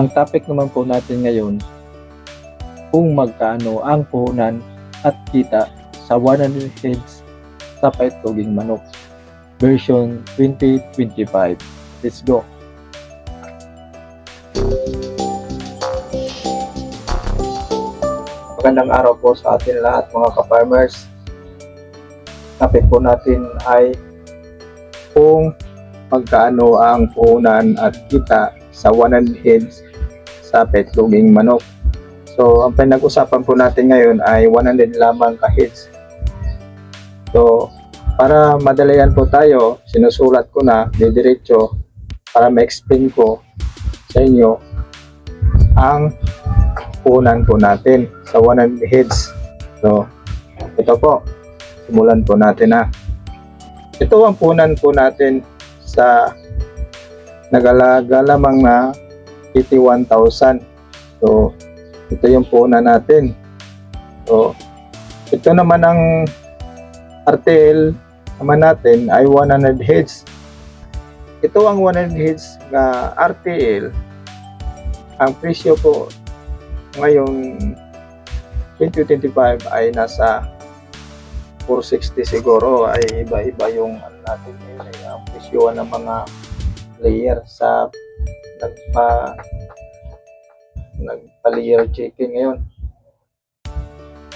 Ang topic naman po natin ngayon, kung magkano ang puhunan at kita sa 100 heads sa paituging manok. Version 2025. Let's go! Magandang araw po sa atin lahat mga ka-farmers. Topic po natin ay kung magkano ang puhunan at kita sa 100 heads sa petloging manok. So, ang pinag-usapan po natin ngayon ay 100 lamang ka-heads. So, para madalayan po tayo, sinusulat ko na didiretso para ma-explain ko sa inyo ang puhunan po natin sa 100 heads. So, ito po. Simulan po natin ha. Ito ang puhunan po natin sa nagalaga lamang na 81,000. So, ito yung puhunan natin. So, ito naman ang RTL naman natin ay 100 heads. Ito ang 100 heads na RTL. Ang presyo po ngayon 2025 ay nasa 460 siguro ay iba-iba yung ano natin ngayon ay ang presyo ng mga layer sa nagpa nagpa-layer chicken ngayon.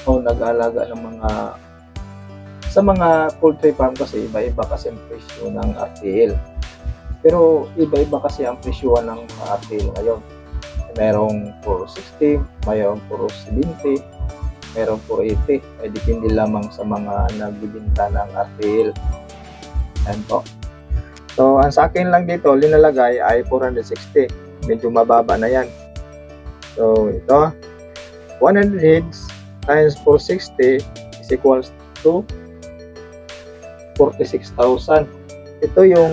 O nag-alaga ng mga sa mga poultry farm kasi iba-iba kasi ang presyo ng RTL pero iba-iba kasi ang presyo ng RTL ngayon. Merong 460 mayroong 470 merong 480 ay depende lamang sa mga nagbibinta ng RTL Ayan po so ang sa akin lang dito linalagay ay 460 medyo mababa na yan. So ito. 100 heads times 460 is equals to 46,000 ito yung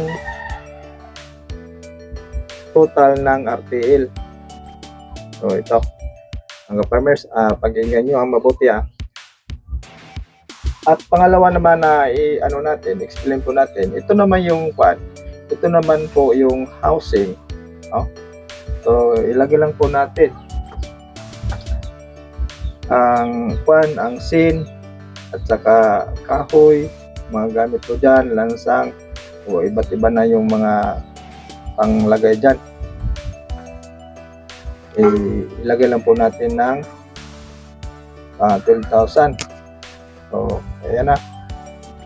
total ng RTL so ito. Mga farmers, ah, pakinggan nyo ang mabuti ah. At pangalawa naman na i ano natin, explain po natin. Ito naman yung kwan. Ito naman po yung housing. Oh. So ilagay lang po natin ang kwan, ang sin at saka kahoy, mga gamit ko dyan, lansang, o iba't iba na yung mga panglagay dyan eh, ilagay lang po natin ng ah, 12,000 so ayan na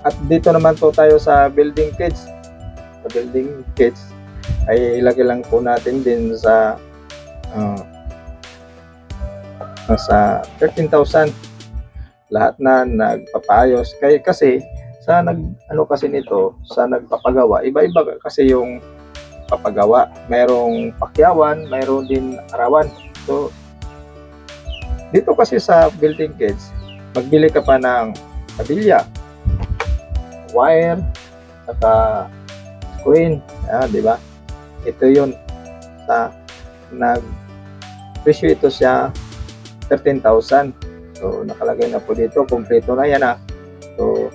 at dito naman po tayo sa building kits sa building kits ay ilagay lang po natin din sa ah, sa 13,000 lahat na nagpapayos kay kasi sa nag ano kasi nito sa nagpapagawa iba-iba kasi yung papagawa. Mayroong pakyawan, mayroon din arawan. So, dito kasi sa building kits, magbili ka pa ng kabilya, wire, saka screen, ah, di ba? Ito yun sa nag presyo ito siya 13,000. So, nakalagay na po dito, kompleto na yan ah. So,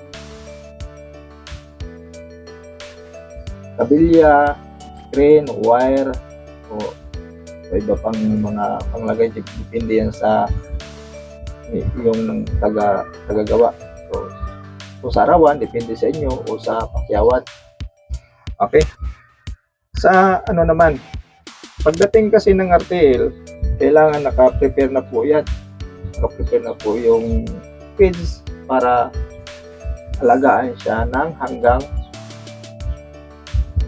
kabilya, screen, wire, o o iba pang mga panglagay depende yan sa yung taga tagagawa. So, kung sa arawan, depende sa inyo o sa pakyawat. Okay? Sa ano naman, pagdating kasi ng RTL, kailangan naka-prepare na po yan. Naka-prepare na po yung feeds para alagaan siya ng hanggang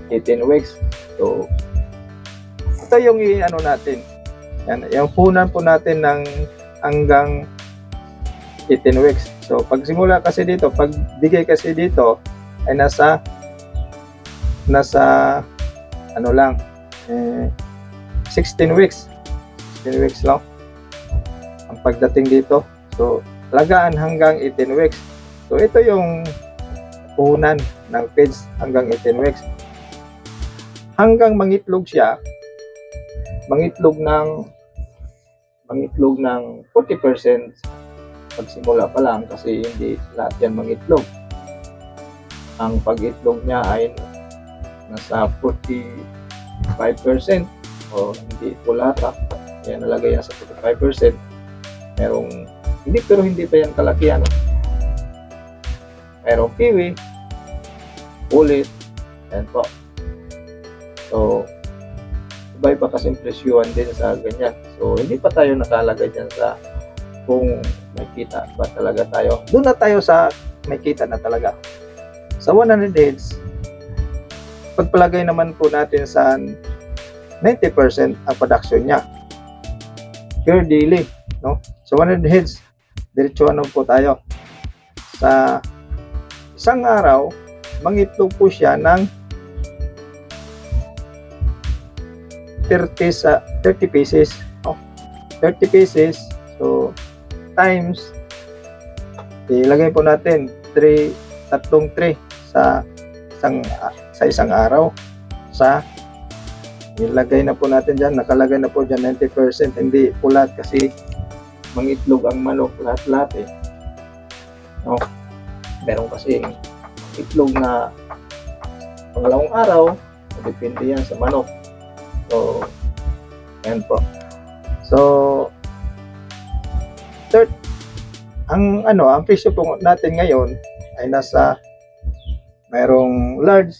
18 weeks. So, ito yung i-ano natin. Yan, yung punan po natin ng hanggang 18 weeks. So, pag simula kasi dito, pag bigay kasi dito, ay nasa nasa ano lang eh, 16 weeks. 16 weeks lang ang pagdating dito. So lagaan hanggang 18 weeks. So ito yung puhunan ng feeds hanggang 18 weeks. Hanggang mangitlog siya, mangitlog ng mangitlog ng 40% pagsimula pa lang kasi hindi lahat yan mangitlog. Ang pag-itlog niya ay nasa 45% o hindi po lahat ha. Yan nalagay yan sa 45%. Merong, hindi pero hindi pa yan kalaki ano. Merong kiwi, ulit, yan po. So, iba-iba kasing presyuhan din sa ganyan. So, hindi pa tayo nakalagay dyan sa kung may kita ba talaga tayo. Doon na tayo sa may kita na talaga. Sa 100 heads, pagpalagay naman po natin sa 90% ang production niya. Pure daily, no? Sa 100 heads, diretso ano po tayo. Sa isang araw, mangitlog po siya ng 30 sa 30 pieces, no? 30 pieces, so times ilagay po natin 3 tatlong 3 sa isang sa isang araw. Sa ilagay na po natin dyan nakalagay na po dyan 90% hindi lahat kasi mangitlog ang manok lahat-lahat eh. No? meron kasi itlog na pangalawang araw depende yan sa manok. So yan po. So ang ano ang presyo po natin ngayon ay nasa mayroong large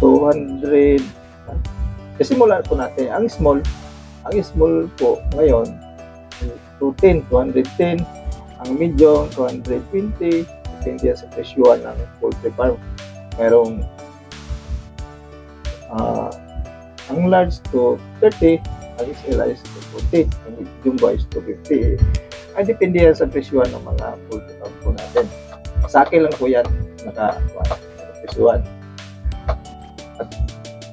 200 kasi mula po natin. Ang small ang small po ngayon 210 210 ang medium 220 depende sa presyuhan ng poultry farm. Mayroong ah, ang large to 30 ang XL is to 40 ang jumbo is to 50 ay depende yan sa presyuhan ng mga poultry farm po natin. Sa akin lang po yan naka, naka presyuhan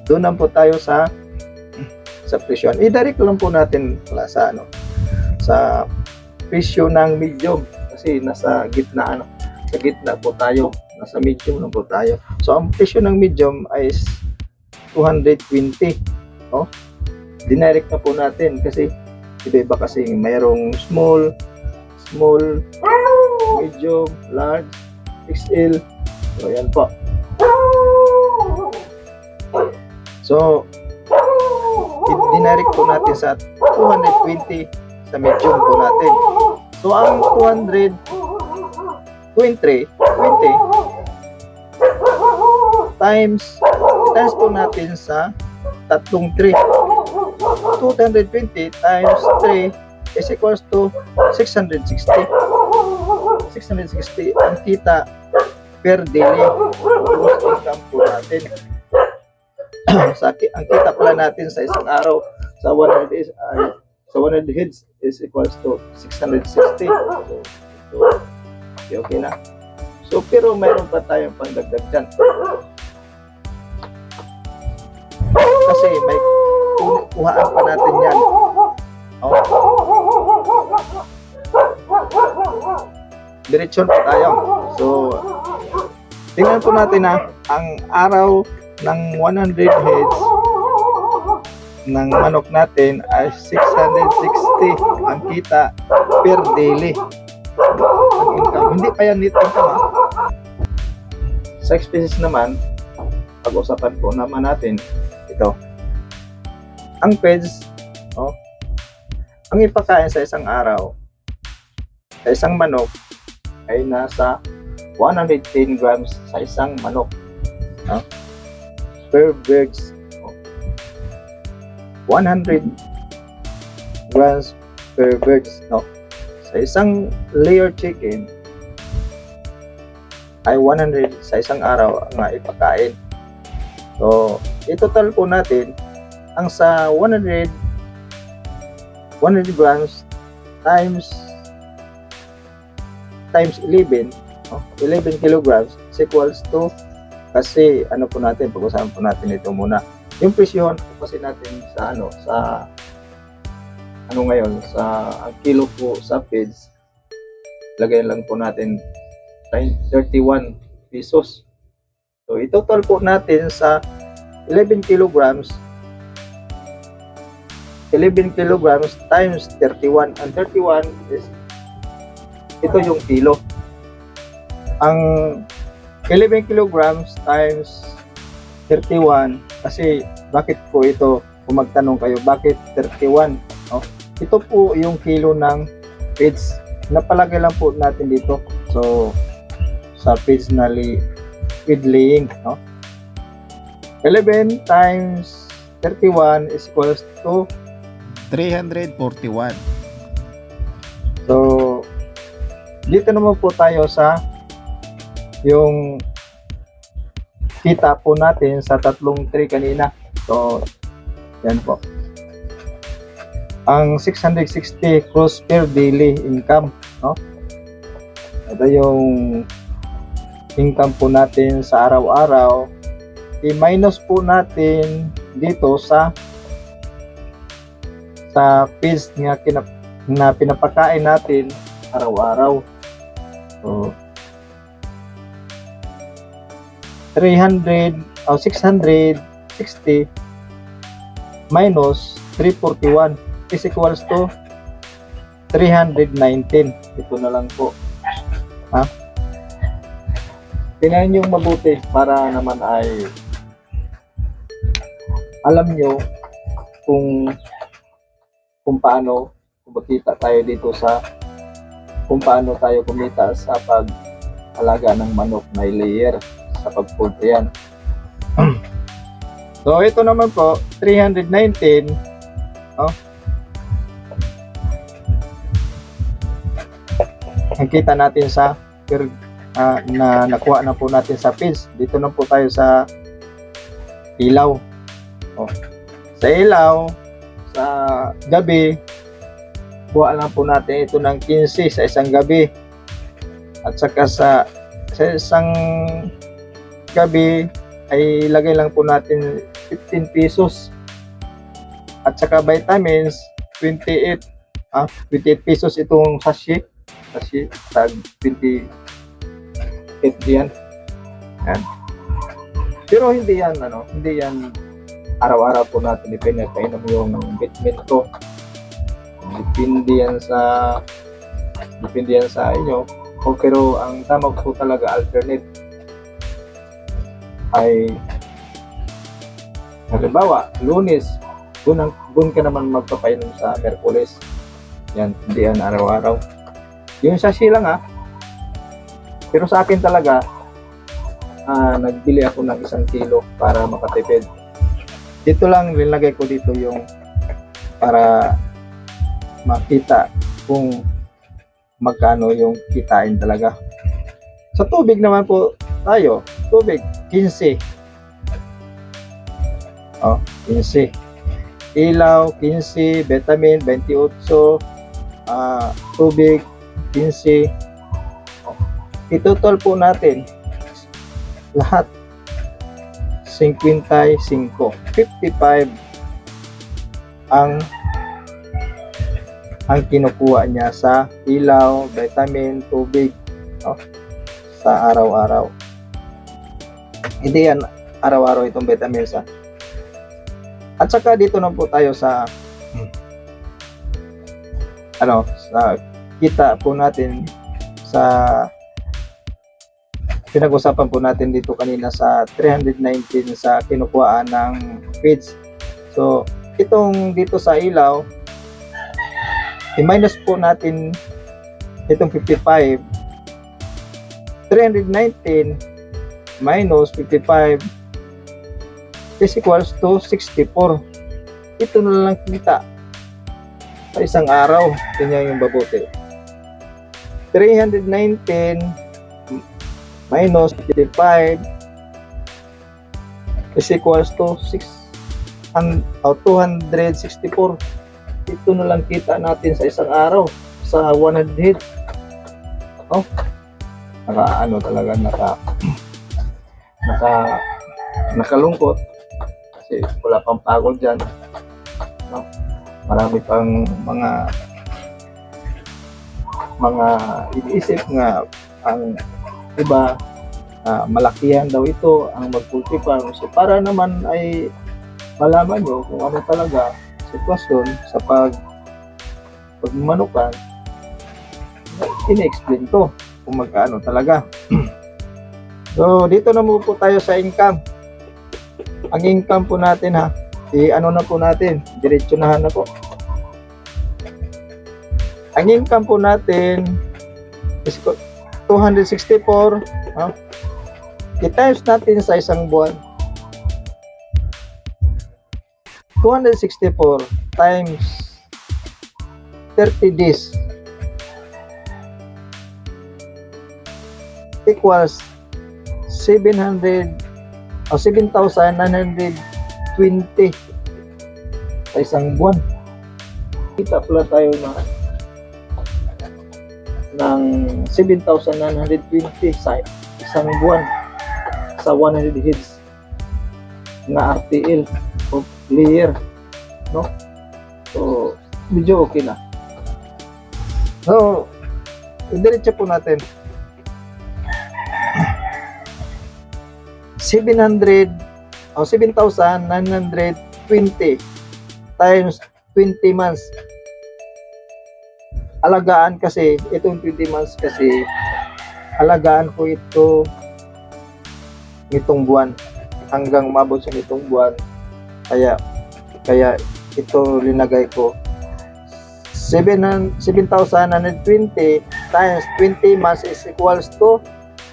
doon lang po tayo sa sa presyon. I-direct lang po natin pala sa ano sa presyo ng medium. Kasi nasa gitna ano sa gitna po tayo. Nasa medium lang po tayo. So ang presyo ng medium ay is 220 no dinirect na po natin kasi iba-iba kasi mayroong small small medium large XL so yan po So, dinirect po natin sa 220 sa medium po natin. So, ang 200 23, 20 times times po natin sa tatlong 3. 220 times 3 is equals to 660. 660 ang kita per daily gross income po natin. Sa ang kita pala natin sa isang araw sa 100 is ay sa 100 heads is equals to 660 so, okay, okay na. So pero mayroon pa tayong pandagdag dyan. Kasi may ku- kuhaan pa natin yan. Oh. Diretsyon pa tayo so tingnan po natin na ang araw ng 100 heads ng manok natin ay 660 ang kita per daily. Hindi pa yan net income ha. Sa expenses naman, pag-usapan po naman natin ito. Ang peds, oh, ang ipakain sa isang araw sa isang manok ay nasa 110 grams sa isang manok per birds. 100 grams per birds. No? Sa isang layer chicken, ay 100 sa isang araw ang ipakain. So, itotal po natin ang sa 100 100 grams times times 11 no? 11 kilograms equals to kasi ano po natin, pag-usapan po natin ito muna. Yung presyon kasi natin sa ano, sa ano ngayon, sa ang kilo po sa feeds, lagay lang po natin 31 pesos. So, itotal po natin sa 11 kilograms 11 kilograms times 31 and 31 is ito yung kilo ang 11 kilograms times 31 kasi bakit po ito, kung magtanong kayo, bakit 31? No? Ito po yung kilo ng feeds. Napalagay lang po natin dito. So, sa feeds na li, feed laying, no? 11 times 31 is equals to 341. So, dito naman po tayo sa yung kita po natin sa tatlong tree kanina. So, yan po. Ang 660 gross per daily income, no? Ito yung income po natin sa araw-araw. I-minus po natin dito sa sa fees nga kinap na pinapakain natin araw-araw. So, 300 o 660 minus 341 is equals to 319. Ito na lang po. Ha? Tingnan nyo mabuti para naman ay alam nyo kung kung paano kumita tayo dito sa kung paano tayo kumita sa pag-alaga ng manok na layer sa pag-food so ito naman po 319 oh. Ang kita natin sa per, ah, na nakuha na po natin sa feeds. Dito na po tayo sa ilaw. Oh. Sa ilaw, sa gabi, kuha lang po natin ito ng 15 sa isang gabi. At saka sa, sa isang gabi ay lagay lang po natin 15 pesos. At saka vitamins 28 ah 28 pesos itong sachet. Sachet tag 28 yan. Yan. Pero hindi yan ano, hindi yan araw-araw po natin ipinapainom yung vitamin ko. Depende yan sa depende yan sa inyo. O pero ang tama po talaga alternate ay halimbawa, lunes, doon, doon ka naman magpapainom sa Merkulis. Yan, hindi yan araw-araw. Yung sashi lang ha. Pero sa akin talaga, ah, nagbili ako ng isang kilo para makatipid. Dito lang nilagay ko dito yung para makita kung magkano yung kitain talaga. Sa tubig naman po tayo, tubig 15. Oh, 15. Ilaw 15, vitamin 28, ah tubig 15. Oh, itotol po natin lahat 55, 55 ang ang kinukuha niya sa ilaw, vitamin, tubig no? sa araw-araw. Hindi yan araw-araw itong vitamins ha. At saka dito na po tayo sa ano, sa kita po natin sa pinag-usapan po natin dito kanina sa 319 sa kinukuhaan ng feeds. So, itong dito sa ilaw, i-minus po natin itong 55. 319 minus 55 is equals to 64. Ito na lang kita sa isang araw. Ganyan yung babote. 319 minus 55 is equals to 6 and, oh, 264 ito na lang kita natin sa isang araw sa 100 oh naka ano talaga naka naka nakalungkot. Kasi wala pang pagod dyan. No? marami pang mga mga iniisip nga ang iba ah, malakihan daw ito ang mag-poultry farm. So para naman ay malaman nyo kung ano talaga sitwasyon sa pag pagmanukan, ina-explain ko kung magkano talaga. so dito na po tayo sa income. Ang income po natin ha, i-ano na po natin, diretsunahan na po. Ang income po natin is 264, ha? I-times natin sa isang buwan. 264 times 30 days equals 700 o 7,920 sa isang buwan. Kita pala tayo na ng 7,920 sa isang buwan sa 100 heads na RTL o layer no? So medyo okay na. So idiretso po natin. 700 o 7,920 times 20 months alagaan kasi itong 20 months kasi alagaan ko ito nitong buwan. Hanggang umabot sa nitong buwan. Kaya kaya ito linagay ko. 7 7,920 times 20 months is equals to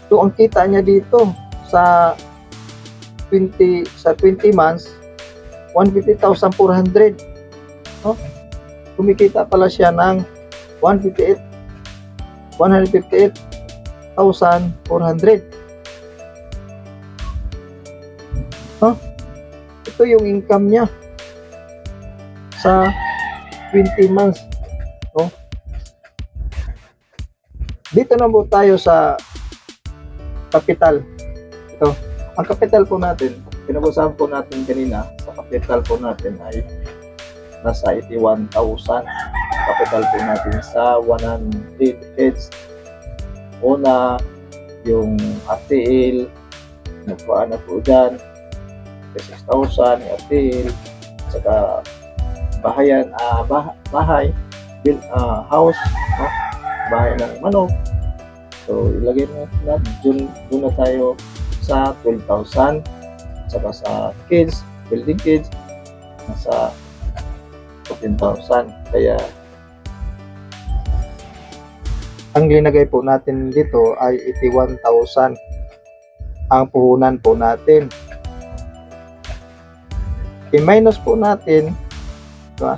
to ang kita niya dito sa 20 sa 20 months 150,400 no kumikita pala siya ng 158 158,400 Huh? Ito yung income niya sa 20 months. No? Dito na po tayo sa capital. Ito. Ang capital po natin, pinagusahan po natin kanina, sa capital po natin ay nasa 81,000. Capital po natin sa 100 heads. Una, yung RTL, nagpaan na po dyan, 6,000 yung RTL, saka bahayan, ah bah- bahay, build, ah, house, no? bahay ng manok. So, ilagay na natin, dun, dun na tayo sa 12,000, saka sa kids, building kids, nasa 14,000. Kaya, ang linagay po natin dito ay 81,000 ang puhunan po natin. I-minus po natin diba?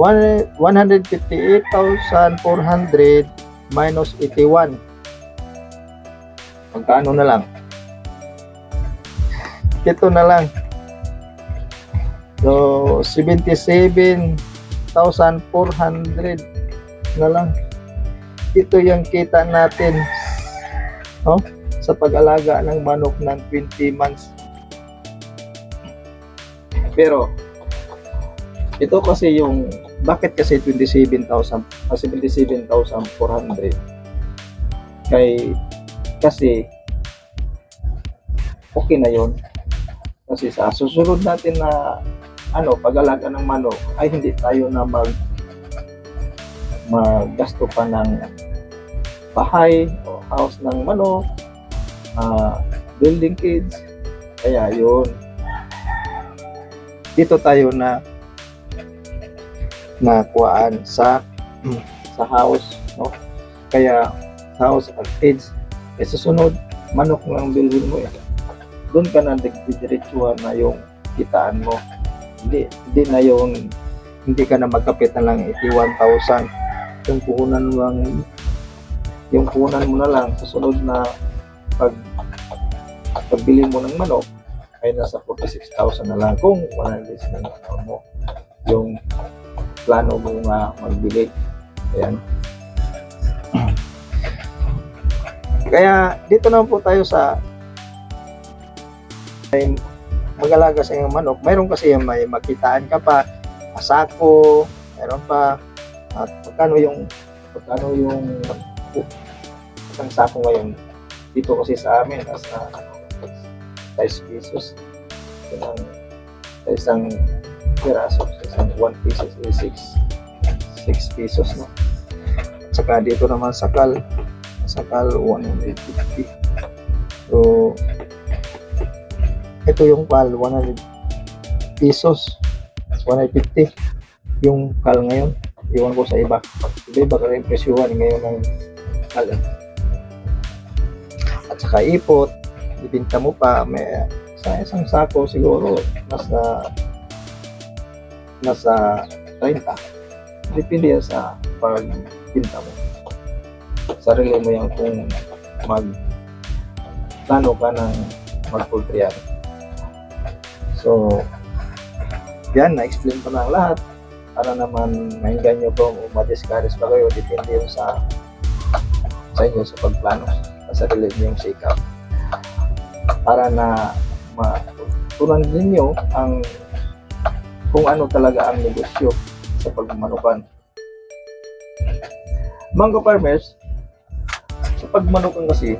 One- 158,400 minus 81 magkano na lang? Ito na lang. So 77,400 na lang ito yung kita natin no? sa pag-alaga ng manok ng 20 months. Pero ito kasi yung bakit kasi 27,000 ah, 77,400 kay kasi okay na yon kasi sa susunod natin na ano pag-alaga ng manok ay hindi tayo na mag maggasto pa ng bahay o house ng manok ah, building kids. Kaya yun. Dito tayo na nakuhaan sa sa house no? Kaya house at kids eh susunod. Manok ang bilhin mo eh. Doon ka na nagdidiretsuhan na yung kitaan mo. Hindi hindi na yung hindi ka na magkapit na lang 81,000 yung puhunan mo lang yung puhunan mo na lang susunod na pag pagbili mo ng manok ay nasa 46,000 na lang kung 100 na lang ano mo yung plano mo nga magbili. Ayan. Kaya dito naman po tayo sa ay mag-alaga sa iyong manok. Mayroon kasi may makitaan ka pa asako mayroon pa at magkano yung magkano yung isang sako ngayon dito kasi sa amin nasa ano, 5 pesos yun ang sa isang piraso sa isang 1 pesos is 6 6 pesos no at saka dito naman sakal sakal 150 so ito yung pal 100 pesos. 150 yung kal ngayon. Iwan ko sa iba. Iba-iba ka rin ngayon ng eh. At saka ipot, ibinta mo pa, may sa isang sako siguro nasa nasa 30. Depende yan sa pagbinta mo. Sarili mo yan kung mag plano ka ng yan. So, yan, na-explain ko na ang lahat para naman mainggan nyo kung ma-discourage pa kayo depende yun sa sa inyo sa pagplano sa sarili nyo yung shake-up para na matutunan ninyo ang kung ano talaga ang negosyo sa pagmanukan. Mga farmers, sa pagmanukan kasi,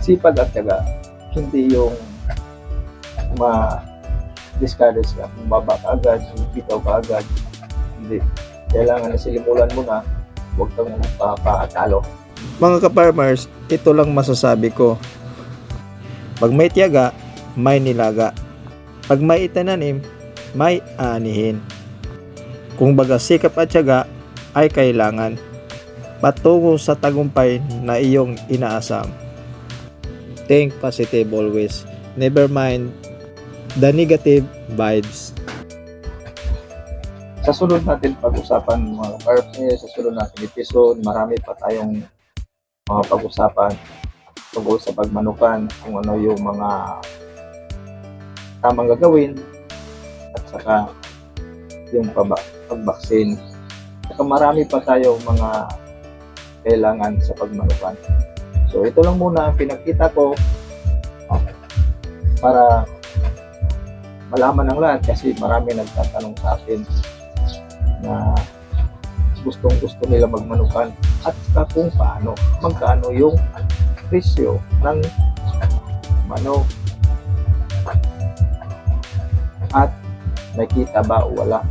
sipag at tiyaga, hindi yung ma discourage ka, baba ka agad, bitaw ka agad. Hindi. Kailangan na silimulan mo na, huwag kang magpapatalo. Mga ka-farmers, ito lang masasabi ko. Pag may tiyaga, may nilaga. Pag may itananim, may anihin. Kung baga sikap at tiyaga ay kailangan patungo sa tagumpay na iyong inaasam. Think positive always. Never mind the negative vibes. Sa sunod natin pag-usapan mga partners, sa sunod natin episode, marami pa tayong mga pag-usapan tungkol sa pagmanukan, kung ano yung mga tamang gagawin, at saka yung pagbaksin. Saka marami pa tayong mga kailangan sa pagmanukan. So ito lang muna ang pinakita ko para malaman ng lahat kasi marami nagtatanong sa akin na gustong gusto nila magmanukan at kung paano, magkano yung presyo ng manok at may kita ba o wala.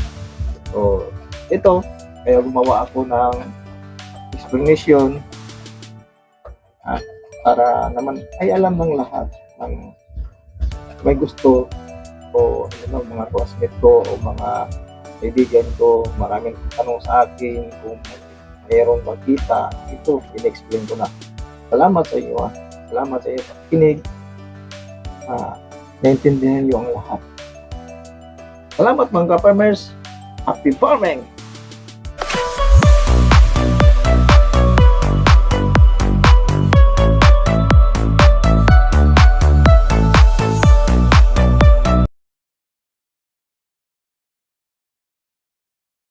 So, ito, kaya gumawa ako ng explanation ah, para naman ay alam ng lahat ng may gusto o ano, mga classmate ko o mga kaibigan ko, maraming tanong sa akin kung mayroon bang ito, in-explain ko na. Salamat sa inyo, ha. Salamat sa inyo. Kinig. Ah, naintindihan niyo ang lahat. Salamat mga ka-farmers. Happy farming!